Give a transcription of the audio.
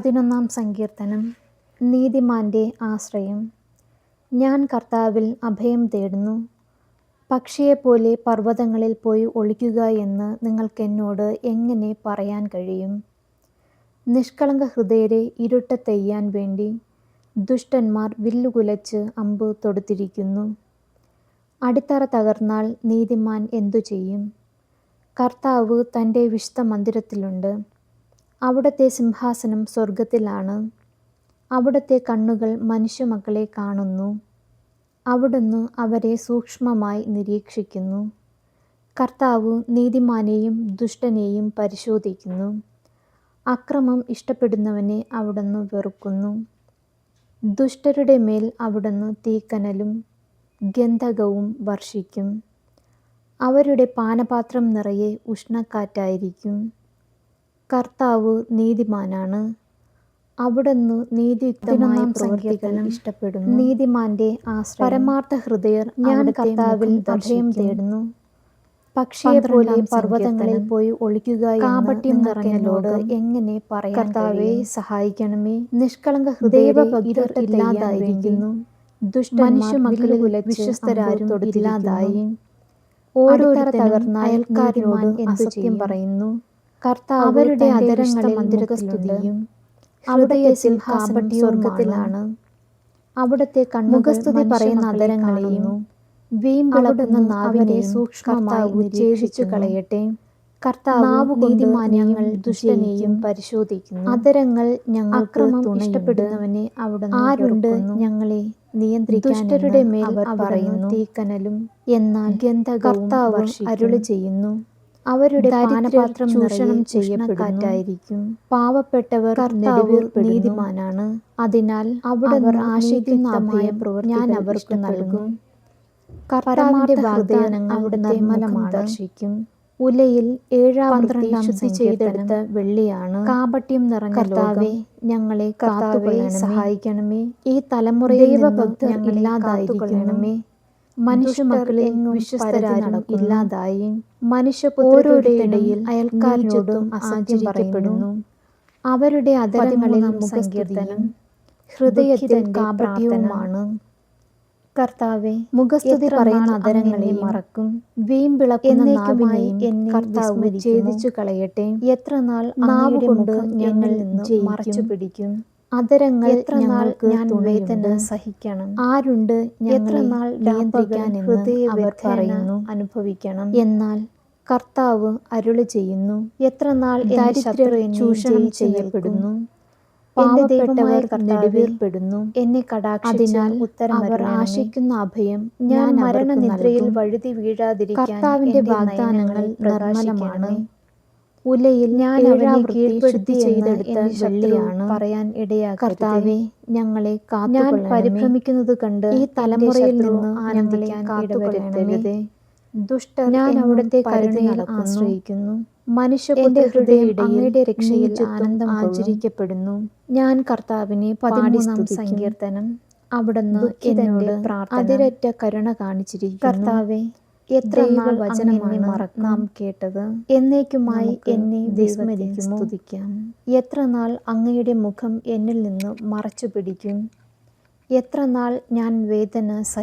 പതിനൊന്നാം സങ്കീർത്തനം നീതിമാന്റെ ആശ്രയം. ഞാൻ കർത്താവിൽ അഭയം തേടുന്നു. പക്ഷിയെപ്പോലെ പർവതങ്ങളിൽ പോയി ഒളിക്കുക എന്ന് നിങ്ങൾക്കെന്നോട് എങ്ങനെ പറയാൻ കഴിയും? നിഷ്കളങ്ക ഹൃദയരെ ഇരുട്ടത്തെയ്യാൻ വേണ്ടി ദുഷ്ടന്മാർ വില്ലുകുലച്ച് അമ്പ് തൊടുത്തിരിക്കുന്നു. അടിത്തറ തകർന്നാൽ നീതിമാൻ എന്തു ചെയ്യും? കർത്താവ് തന്റെ വിശുദ്ധ മന്ദിരത്തിലുണ്ട് അവിടുത്തെ സിംഹാസനം സ്വർഗത്തിലാണ് അവിടുത്തെ കണ്ണുകൾ മനുഷ്യമക്കളെ കാണുന്നു. അവിടുന്ന് അവരെ സൂക്ഷ്മമായി നിരീക്ഷിക്കുന്നു. കർത്താവ് നീതിമാനെയും ദുഷ്ടനെയും പരിശോധിക്കുന്നു. അക്രമം ഇഷ്ടപ്പെടുന്നവനെ അവിടുന്ന് വെറുക്കുന്നു. ദുഷ്ടരുടെ മേൽ അവിടുന്ന് തീക്കനലും ഗന്ധകവും വർഷിക്കും. അവരുടെ പാനപാത്രം നിറയെ ഉഷ്ണക്കാറ്റായിരിക്കും. കർത്താവ് നീതിമാനാണ്. അവിടുന്ന് നീതിയുക്തമായ പ്രവൃത്തികൾ ഇഷ്ടപ്പെടുന്നു. നീതിമാന്റെ പരമാർത്ഥ ഹൃദയർ ഞാൻ കർത്താവിൽ അഭയം തേടുന്നു. പക്ഷിയെ പോലെ പർവതങ്ങളിൽ പോയി ഒളിക്കുക കാപട്യം നിറഞ്ഞലോട് എങ്ങനെ പറയാം കർത്താവെ സഹായിക്കണമേ. നിഷ്കളങ്ക ഹൃദയ ഇല്ലാതായിരിക്കുന്നു. ദുഷ്ടമനുഷ്യ മക്കളിൽ വിശ്വസ്തരാരും ഇല്ലാതായി തകർന്ന അയൽക്കാരനോട് അസത്യം പറയുന്നു. കർത്താവ് അവരുടെ അതരങ്ങളിൽ മന്ദിരസ്തുതിയും അവിടുത്തെ സിംഹാസനം സ്വർഗത്തിലാണ് അവിടുത്തെ കണ്ണുകസ്തുതി പറയുന്ന അതരങ്ങളെയും വീമ്പിളകുന്ന നാവിനെ സൂക്ഷ്മമായി ഉച്ചേഷിച്ചു കളയട്ടെ കർത്താവ് നീതിമാന്യങ്ങൾ ദുഷ്ടനെയും പരിശോധിക്കുന്നു. അതരങ്ങൾ ഞങ്ങൾക്ക് ഇഷ്ടപ്പെടുന്നവനെ അവിടെ ആരുണ്ട് ഞങ്ങളെ നിയന്ത്രിക്കാൻ മേൽ അവർ പറയുന്നു. തീക്കനലും എന്നാൽ ഗന്ധകർത്താവ് അരുളി ചെയ്യുന്നു അവരുടെ പാനപാത്രം ചൂഷണം ചെയ്യപ്പെട്ടായിരിക്കും പാവപ്പെട്ടവർ നീതിമാനാണ്. അതിനാൽ അവിടെ ആശിക്കുന്ന അഭയം ഞാൻ അവർക്ക് നൽകും. കർത്താവിന്റെ വാഗ്ദാനങ്ങൾ അവിടെ നിർമ്മലമാർശിക്കും ഉലയിൽ ഏഴാം പന്ത്രണ്ടാം ചെയ്തെടുത്ത വെള്ളിയാണ്. കാപട്യം നിറഞ്ഞ കർത്താവെ ഞങ്ങളെ കർത്താവെ സഹായിക്കണമേ. ഈ തലമുറയിൽ ദൈവഭക്തർ ഇല്ലാതായിരിക്കണമേ മനുഷ്യമക്കളിൽ വിശ്വസ്തരാരും ഇല്ലാതായി. മനുഷ്യപുത്രരുടെ ഇടയിൽ അയൽക്കാരോടും ആചരിക്കപ്പെടുന്നു. അവരുടെ അതരങ്ങളിൽ സങ്കീർത്തനം. ഹൃദയത്തിൽ കാപട്യവുമാണ്. കർത്താവെ മുഖസ്തുതി പറയുന്ന അതരങ്ങളെ മറക്കും. വീമ്പിളക്കുന്ന എന്നെ കർത്താവ് ഛേദിച്ചു കളയട്ടെ എത്ര നാൾ നാവ് കൊണ്ട് ഞങ്ങൾ നിന്ന് മറച്ചു പിടിക്കും അതരങ്ങൾ ഞാൻ വേദന സഹിക്കണം? ആരുണ്ട് എത്ര നാൾ നിയന്ത്രിക്കാൻ അവർ പറയുന്നു. അനുഭവിക്കണം? എന്നാൽ കർത്താവ് അരുളി ചെയ്യുന്നു. എത്ര നാൾ ചൂഷണം ചെയ്യപ്പെടുന്നു. നെടുവീർപ്പെടുന്നു എന്നെ കടാക്ഷതിനാൽ ഉത്തരം അവർ ആശിക്കുന്ന അഭയം ഞാൻ മരണനിദ്രയിൽ വഴുതി വീഴാതിരിക്കാൻ കർത്താവിന്റെ വാഗ്ദാനങ്ങൾ നിർമ്മലമാണ്. ഉലയിൽ ഞാൻ അവനെ കീഴ്പ്പെടുത്തി ചെയ്തെടുത്ത വെള്ളിയാണ് പറയാൻ ഇടയാ കർത്താവെ ഞങ്ങളെ ഞാൻ പരിഭ്രമിക്കുന്നത് കണ്ട് ഈ തലമുറയിൽ നിന്ന് ആനന്ദിക്കാൻ ഇടവരുത്തരുതേ. ദുഷ്ട ഞാൻ അവിടുത്തെ കരുണയിൽ ആശ്രയിക്കുന്നു. മനുഷ്യരുടെ ഹൃദയയുടെ രക്ഷയിൽ ആനന്ദം ആചരിക്കപ്പെടുന്നു. ഞാൻ കർത്താവിനെ പതിമൂന്നാം സങ്കീർത്തനം. അവിടുന്ന് എന്നോട് അതിരറ്റ കരുണ കാണിച്ചിരിക്കുന്നു. കർത്താവെ എത്ര നാൾ വചനമാണ് നാം കേട്ടത്. എന്നേക്കുമായി എന്നെ വിസ്മരിക്കുമോ സ്തുതിക്കാം. എത്ര നാൾ അങ്ങയുടെ മുഖം എന്നിൽ നിന്ന് മറച്ചു പിടിക്കും എത്ര നാൾ ഞാൻ വേദന സഹി